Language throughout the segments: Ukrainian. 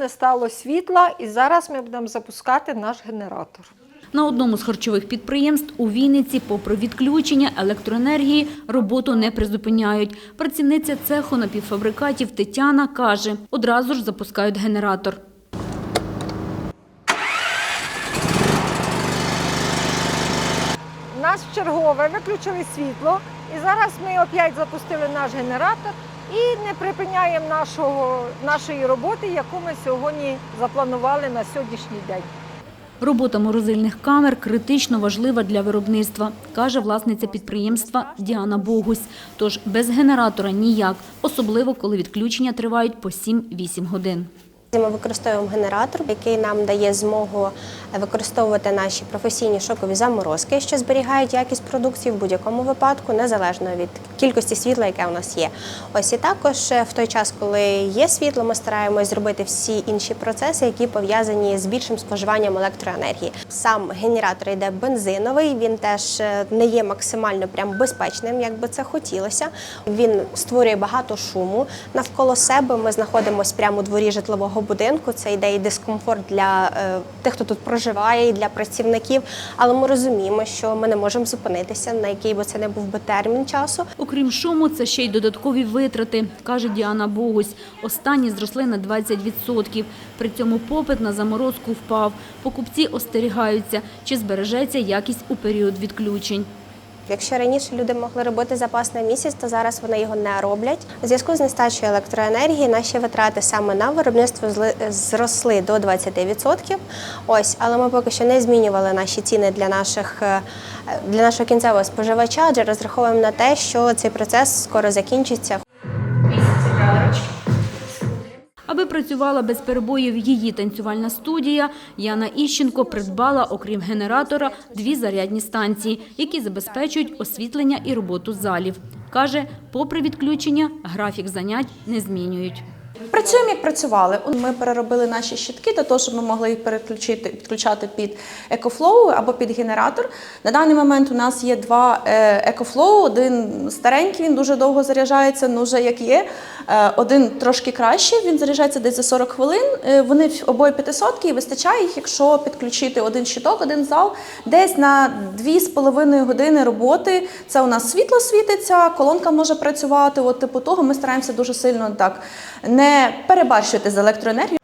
не стало світла, і зараз ми будемо запускати наш генератор. На одному з харчових підприємств у Вінниці, попри відключення електроенергії, роботу не призупиняють. Працівниця цеху напівфабрикатів Тетяна каже, одразу ж запускають генератор. У нас чергове виключили світло, і зараз ми опять запустили наш генератор і не припиняємо нашого, нашої роботи, яку ми сьогодні запланували на сьогоднішній день. Робота морозильних камер критично важлива для виробництва, каже власниця підприємства Діана Богусь. Тож без генератора ніяк, особливо коли відключення тривають по 7-8 годин. Ми використовуємо генератор, який нам дає змогу використовувати наші професійні шокові заморозки, що зберігають якість продукції в будь-якому випадку, незалежно від кількості світла, яке у нас є. Ось і також е, в той час, коли є світло, ми стараємось зробити всі інші процеси, які пов'язані з більшим споживанням електроенергії. Сам генератор йде бензиновий, він теж е, не є максимально прям безпечним, як би це хотілося. Він створює багато шуму навколо себе. Ми знаходимося прямо у дворі житлового будинку. Це йде і дискомфорт для е, тих, хто тут проживає, і для працівників. Але ми розуміємо, що ми не можемо зупинитися, на який би це не був би термін часу. Окрім шуму, це ще й додаткові витрати, каже Діана Богусь. Останні зросли на 20%. При цьому попит на заморозку впав. Покупці остерігаються, чи збережеться якість у період відключень. Якщо раніше люди могли робити запас на місяць, то зараз вони його не роблять. У зв'язку з нестачею електроенергії наші витрати саме на виробництво зросли до 20%. Ось, але ми поки що не змінювали наші ціни для наших е, для нашого кінцевого споживача, адже розраховуємо на те, що цей процес скоро закінчиться. Аби працювала без перебоїв її танцювальна студія, Яна Іщенко придбала, окрім генератора, дві зарядні станції, які забезпечують освітлення і роботу залів. Каже, попри відключення, графік занять не змінюють. Працюємо як працювали. Ми переробили наші щитки для того, щоб ми могли їх переключити, підключати під екофлоу або під генератор. На даний момент у нас є два екофлоу. Один старенький, він дуже довго заряджається, ну вже як є. Е, Один трошки кращий, він заряджається десь за 40 хвилин. Е, Вони обоє 500 і вистачає їх, якщо підключити один щиток, один зал, десь на 2,5 години роботи. Це у нас світло світиться, колонка може працювати. От типу того ми стараємося дуже сильно так не перебарщувати з електроенергією.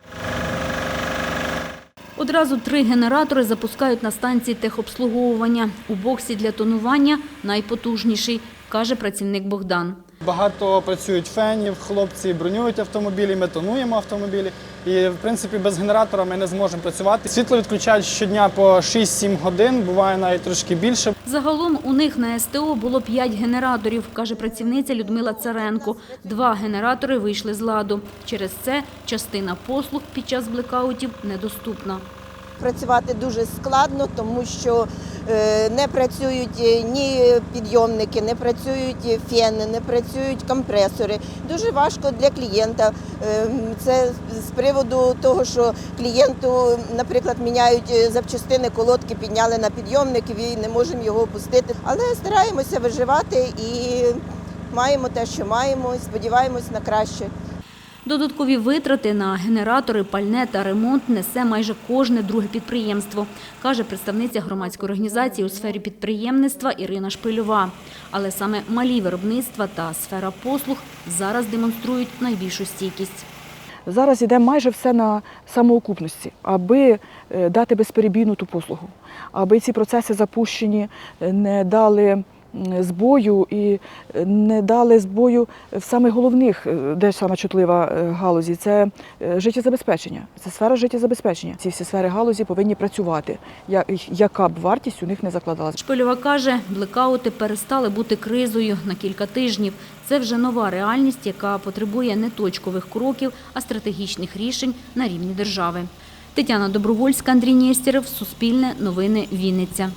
Одразу три генератори запускають на станції техобслуговування. У боксі для тонування найпотужніший, каже працівник Богдан. Багато працюють фенів, хлопці бронюють автомобілі, ми тонуємо автомобілі. І в принципі без генератора ми не зможемо працювати. Світло відключають щодня по 6-7 годин, буває навіть трошки більше. Загалом у них на СТО було п'ять генераторів, каже працівниця Людмила Царенко. Два генератори вийшли з ладу. Через це частина послуг під час блекаутів недоступна. Працювати дуже складно, тому що е, не працюють е, ні підйомники, не працюють фени, не працюють компресори. Дуже важко для клієнта. Е, Це з приводу того, що клієнту, наприклад, міняють запчастини, колодки підняли на підйомник і не можемо його опустити. Але стараємося виживати і маємо те, що маємо, і сподіваємось на краще. Додаткові витрати на генератори, пальне та ремонт несе майже кожне друге підприємство, каже представниця громадської організації у сфері підприємництва Ірина Шпильова. Але саме малі виробництва та сфера послуг зараз демонструють найбільшу стійкість. Зараз йде майже все на самоокупності, аби е, дати безперебійну ту послугу, аби ці процеси запущені е, не дали збою і е, не дали збою в самих головних, е, де саме чутлива е, галузі, це життєзабезпечення. Це сфера життєзабезпечення. Ці всі сфери галузі повинні працювати, яка б вартість у них не закладалася. Шпильова каже, блекаути перестали бути кризою на кілька тижнів. Це вже нова реальність, яка потребує не точкових кроків, а стратегічних рішень на рівні держави. Тетяна Добровольська, Андрій Нєстєров, Суспільне, Новини, Вінниця.